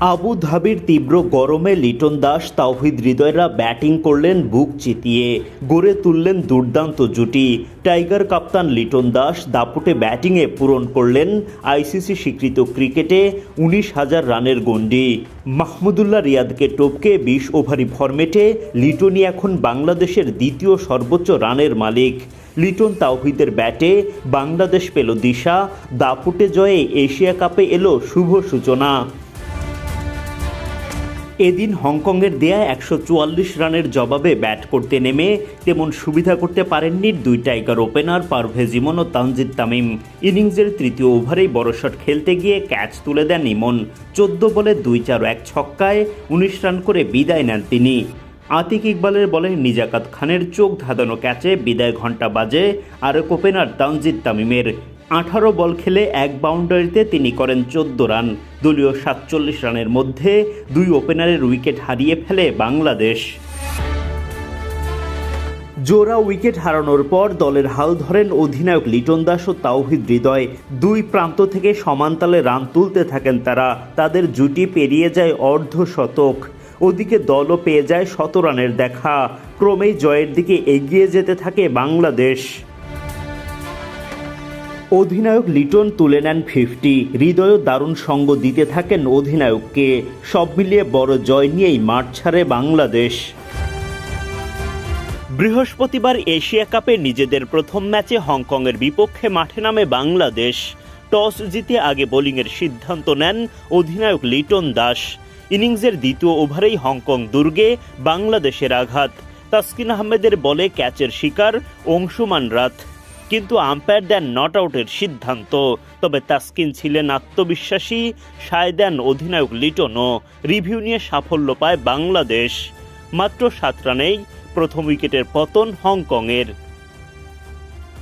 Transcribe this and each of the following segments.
আবু ধাবির তীব্র গরমে লিটন দাস তাওহিদ হৃদয়রা ব্যাটিং করলেন বুক চিতিয়ে, গড়ে তুললেন দুর্দান্ত জুটি। টাইগার কাপ্তান লিটন দাস দাপুটে ব্যাটিংয়ে পূরণ করলেন আইসিসি স্বীকৃত ক্রিকেটে উনিশ হাজার রানের গণ্ডি। মাহমুদুল্লাহ রিয়াদকে টপকে বিশ ওভারি ফরম্যাটে লিটনই এখন বাংলাদেশের দ্বিতীয় সর্বোচ্চ রানের মালিক। লিটন তাওহিদের ব্যাটে বাংলাদেশ পেল দিশা, দাপুটে জয়ে এশিয়া কাপে এলো শুভ সূচনা। এদিন হংকংয়ের দেয়া একশো চুয়াল্লিশ রানের জবাবে ব্যাট করতে নেমে তেমন সুবিধা করতে পারেননি দুই টাইগার ওপেনার পারভেজ ইমন ও তানজিদ তামিম। ইনিংসের তৃতীয় ওভারেই বড় শট খেলতে গিয়ে ক্যাচ তুলে দেন ইমন। চোদ্দ বলে দুই চার এক ছক্কায় উনিশ রান করে বিদায় নেন তিনি। আতিক ইকবালের বলে নিজাকাত খানের চোখ ধাঁধানো ক্যাচে বিদায় ঘণ্টা বাজে আরেক ওপেনার তানজিদ তামিমের। আঠারো বল খেলে এক বাউন্ডারিতে তিনি করেন চোদ্দ রান। দলীয় সাতচল্লিশ রানের মধ্যে দুই ওপেনারের উইকেট হারিয়ে ফেলে বাংলাদেশ। জোড়া উইকেট হারানোর পর দলের হাল ধরেন অধিনায়ক লিটন দাস ও তাওহিদ হৃদয়। দুই প্রান্ত থেকে সমানতালে রান তুলতে থাকেন তারা। তাদের জুটি পেরিয়ে যায় অর্ধ শতক ওদিকে দলও পেয়ে যায় শত রানের দেখা। ক্রমেই জয়ের দিকে এগিয়ে যেতে থাকে বাংলাদেশ। অধিনায়ক লিটন তুলে নেন ফিফটি হৃদয়ও দারুণ সঙ্গ দিতে থাকেন অধিনায়ককে। সব মিলিয়ে বড় জয় নিয়েই মাঠ ছাড়ে বাংলাদেশ। বৃহস্পতিবার এশিয়া কাপে নিজেদের প্রথম ম্যাচে হংকংয়ের বিপক্ষে মাঠে নামে বাংলাদেশ। টস জিতে আগে বোলিংয়ের সিদ্ধান্ত নেন অধিনায়ক লিটন দাস। ইনিংসের দ্বিতীয় ওভারেই হংকং দুর্গে বাংলাদেশের আঘাত। তাসকিন আহমেদের বলে ক্যাচের শিকার অংশুমান রাত। কিন্তু আম্পায়ার দেন নট আউটের সিদ্ধান্ত। তবে তাসকিন ছিলেন আত্মবিশ্বাসী, সায় দেন অধিনায়ক লিটনও, রিভিউ নিয়ে সাফল্য পায় বাংলাদেশ। মাত্র সাত রানেই প্রথম উইকেটের পতন হংকংয়ের।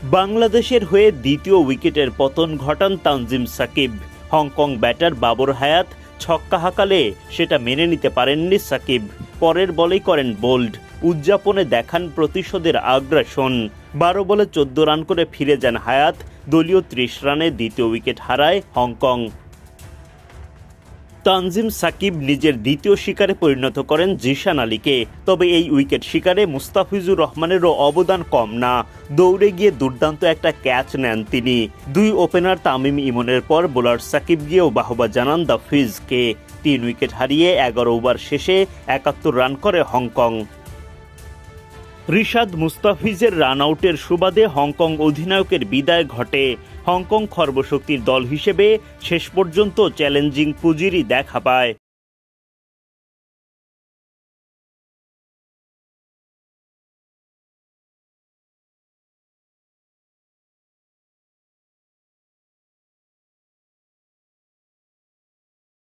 বাংলাদেশের হয়ে দ্বিতীয় উইকেটের পতন ঘটান Tanzim Sakib. Hong Kong batter Babar Hayat ছক্কা হাঁকালে সেটা মেনে নিতে পারেননি সাকিব। পরের বলেই করেন বোল্ড। উদযাপনে দেখান প্রতিশোধের আগ্রাসন। বারো বলে চোদ্দ রান করে ফিরে যান হায়াত, দলীয় ত্রিশ রানে দ্বিতীয় উইকেট হারায় হংকং। তানজিম সাকিব নিজের দ্বিতীয় শিকারে পরিণত করেন জিশান আলীকে। তবে এই উইকেট শিকারে মুস্তাফিজুর রহমানেরও অবদান কম না। দৌড়ে গিয়ে দুর্দান্ত একটা ক্যাচ নেন তিনি। দুই ওপেনার তামিম ইমনের পর বোলার সাকিব গিয়েও বাহবা জানান দ্য ফিজকে। তিন উইকেট হারিয়ে এগারো ওভার শেষে একাত্তর রান করে হংকং। রিশাদ মুস্তাফিজের রান আউটের সুবাদে হংকং অধিনায়কের বিদায় ঘটে। হংকং খর্বশক্তির দল হিসেবে শেষ পর্যন্ত চ্যালেঞ্জিং পুঁজিরই দেখা পায়।